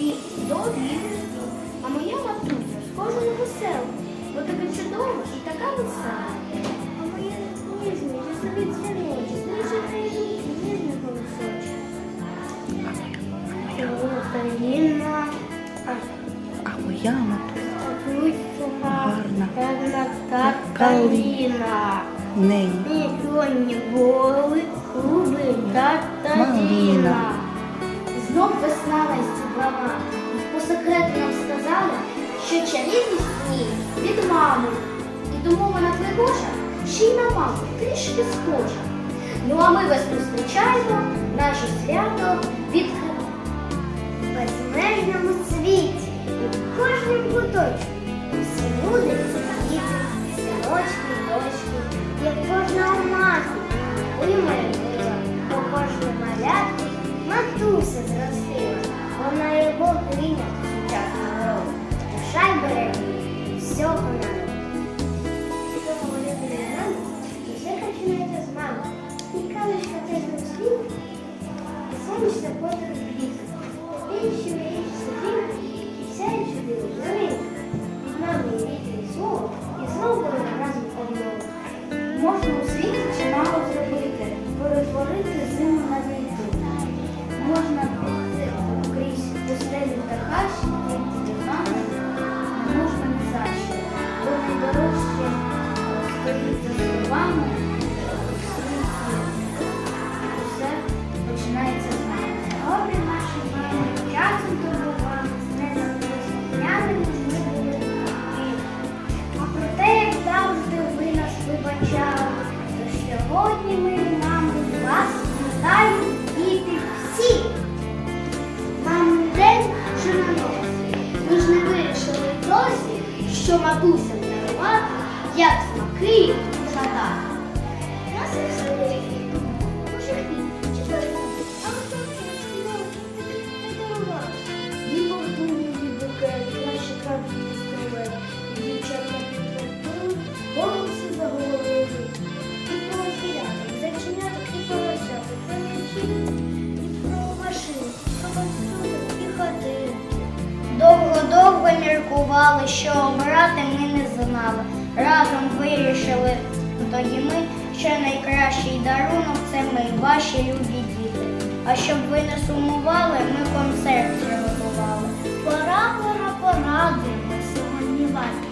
карі, віки, довгі, а моя матуся схожа на веселу, бо така чудова і така весела. А моя ніжна, часові дзвіночі, ніжна руки, ніжний голосочок. Україна, А моя матуся Гарна. гарна каліна. неї. Мільйонні голи, клуби та Малина. таліна. Знов весна настіблана. По секрету нам сказала, що чарівність ні від мами. І тому вона пригожа, ще й на маму трішки схожа. Ну а ми вас зустрічаємо, наше свято і сонячна подорож літа. Інші виріші сидів, і все сюди новинка. З нами і вітер слово, і знову разом одного. Можна у що матуся дарувати, як смаки згадати. Міркували, що обрати ми не знали. Разом вирішили тоді ми, що найкращий дарунок це ми, ваші любі діти. А щоб ви не сумували, ми концерт приготували. Пора, пора, пора, сьогодні вас.